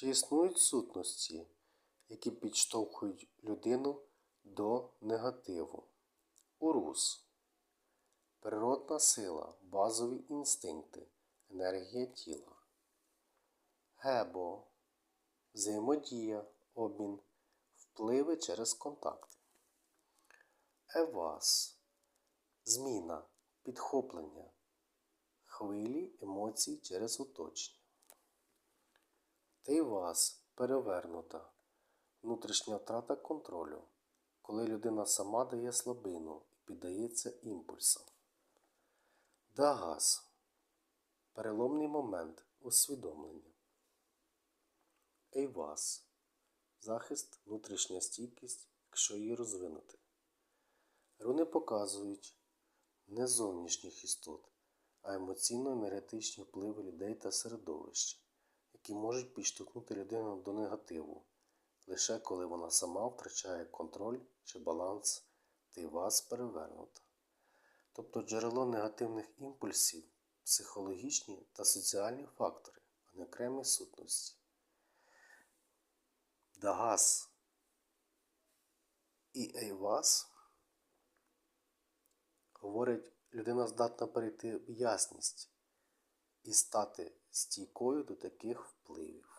Чи існують сутності, які підштовхують людину до негативу? Урус. Природна сила, базові інстинкти, енергія тіла. Гебо. Взаємодія, обмін, впливи через контакти. Евас. Зміна, підхоплення, хвилі емоцій через оточення. Тейвас перевернута. Внутрішня втрата контролю, коли людина сама дає слабину і піддається імпульсам. Дагас переломний момент усвідомлення. Ейвас захист, внутрішня стійкість, якщо її розвинути. Руни показують не зовнішніх істот, а емоційно-енергетичні впливи людей та середовища, які можуть підштовхнути людину до негативу, лише коли вона сама втрачає контроль чи баланс й вас перевернута. Тобто джерело негативних імпульсів психологічні та соціальні фактори, а не окремі сутності. Дагас і Ейвас говорять, людина здатна перейти в ясність і стати стійкою до таких впливів.